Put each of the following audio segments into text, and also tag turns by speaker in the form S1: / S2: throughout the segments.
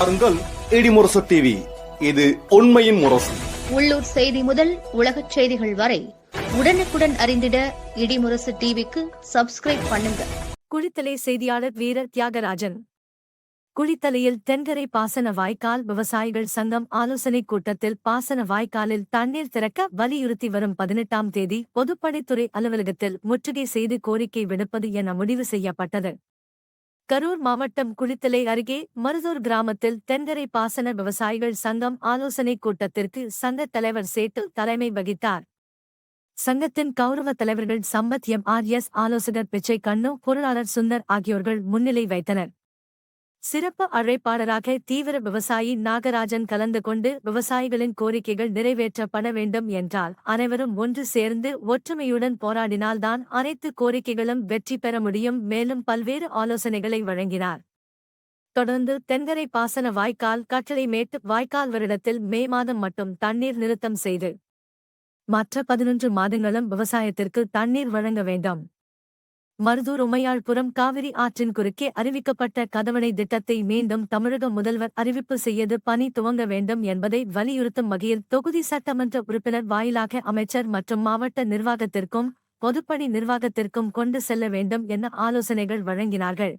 S1: பாருங்கள் இடிமுரசு டிவி இது உண்மையின் முரசு.
S2: உள்ளூர் செய்தி முதல் உலகச் செய்திகள் வரை உடனுக்குடன் அறிந்திட இடிமுரசு டிவிக்கு சப்ஸ்கிரைப் பண்ணுங்க.
S3: குளித்தலை செய்தியாளர் வீரர் தியாகராஜன். குளித்தலையில் தென்கரை பாசன வாய்க்கால் விவசாயிகள் சங்கம் ஆலோசனைக் கூட்டத்தில் பாசன வாய்க்காலில் தண்ணீர் திறக்க வலியுறுத்தி வரும் பதினெட்டாம் தேதி பொதுப்பணித்துறை அலுவலகத்தில் முற்றுகை செய்து கோரிக்கை விடுப்பது என முடிவு செய்யப்பட்டது. கரூர் மாவட்டம் குளித்தலை அருகே மருதூர் கிராமத்தில் தென்கரை பாசன விவசாயிகள் சங்கம் ஆலோசனைக் கூட்டத்திற்கு சங்கத் தலைவர் சேட்டு தலைமை வகித்தார். சங்கத்தின் கௌரவ தலைவர்கள் சம்பத் எம் ஆர் எஸ் ஆலோசகர் பிச்சை கண்ணு பொருளாளர் சுந்தர் ஆகியோர்கள் முன்னிலை வைத்தனர். சிறப்பு அழைப்பாளராக தீவிர விவசாயி நாகராஜன் கலந்து கொண்டு விவசாயிகளின் கோரிக்கைகள் நிறைவேற்றப்பட வேண்டும் என்றால் அனைவரும் ஒன்று சேர்ந்து ஒற்றுமையுடன் போராடினால்தான் அனைத்து கோரிக்கைகளும் வெற்றி பெற முடியும். மேலும் பல்வேறு ஆலோசனைகளை வழங்கினார். தொடர்ந்து தென்கரை பாசன வாய்க்கால் கட்டளை மேட்டு வாய்க்கால் வருடத்தில் மே மாதம் மட்டும் தண்ணீர் நிறுத்தம் செய்து மற்ற பதினொன்று மாதங்களும் விவசாயத்திற்கு தண்ணீர் வழங்க வேண்டும். மருதூர் உமையாள்புரம் காவிரி ஆற்றின் குறுக்கே அறிவிக்கப்பட்ட கதவணை திட்டத்தை மீண்டும் தமிழக முதல்வர் அறிவிப்பு செய்யது பணி துவங்க வேண்டும் என்பதை வலியுறுத்தும் வகையில் தொகுதி சட்டமன்ற உறுப்பினர் வாயிலாக அமைச்சர் மற்றும் மாவட்ட நிர்வாகத்திற்கும் பொதுப்பணி நிர்வாகத்திற்கும் கொண்டு செல்ல வேண்டும் என ஆலோசனைகள் வழங்கினார்கள்.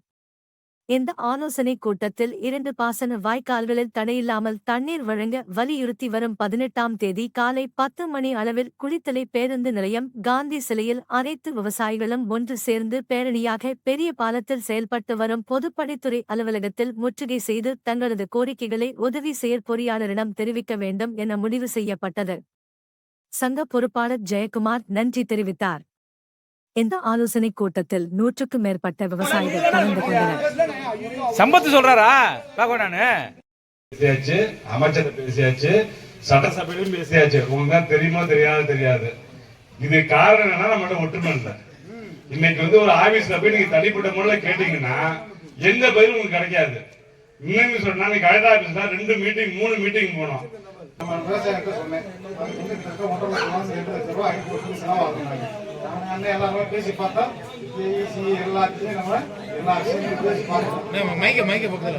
S3: இந்த ஆலோசனைக் கூட்டத்தில் இரண்டு பாசன வாய்க்கால்களில் தடையில்லாமல் தண்ணீர் வழங்க வலியுறுத்தி வரும் பதினெட்டாம் தேதி காலை பத்து மணி அளவில் குளித்தலை பேருந்து நிலையம் காந்தி சிலையில் அனைத்து விவசாயிகளும் ஒன்று சேர்ந்து பேரணியாக பெரிய பாலத்தில் செயல்பட்டு வரும் பொதுப்பணித்துறை அலுவலகத்தில் முற்றுகை செய்து தங்களது கோரிக்கைகளை உதவி செயற்பொறியாளரிடம் தெரிவிக்க வேண்டும் என முடிவு செய்யப்பட்டது. சங்க பொறுப்பாளர் ஜெயக்குமார் நன்றி தெரிவித்தார். இந்த ஆலோசனைக் கூட்டத்தில் நூற்றுக்கும் மேற்பட்ட விவசாயிகள் கலந்து கொண்டனர்.
S4: சம்பத்து சொல்றாரா? பாக்க நானு?
S5: பேசியாச்சு அமைச்சர் பேசியாச்சு சட்டசபையிலும் பேசியாச்சு. உங்களுக்கு தான் தெரியுமோ தெரியாத தெரியாது. இது காரணம் என்னன்னா நம்மகிட்ட ஒற்றுமை இல்லை. இன்னைக்கு வந்து ஒரு ஆபீஸ்ல போய் நீங்க தனிப்பட்ட முறையில் கேட்டீங்கன்னா எந்த பதிலும் உங்களுக்கு கிடைக்காது. இன்னும் சொன்னா நீ கலெக்டர் ஆபீஸ்ல ரெண்டு மீட்டிங் மூணு மீட்டிங் போனோம்.
S6: நம்ம விவசாயிகிட்ட சொன்னேன். எல்லாருமே பேசி பார்த்தா எல்லாத்தையும் நம்ம
S4: ಮೈಗೆ ಮೈಗೆ
S6: ಬಗ್ಗಲ್ಲ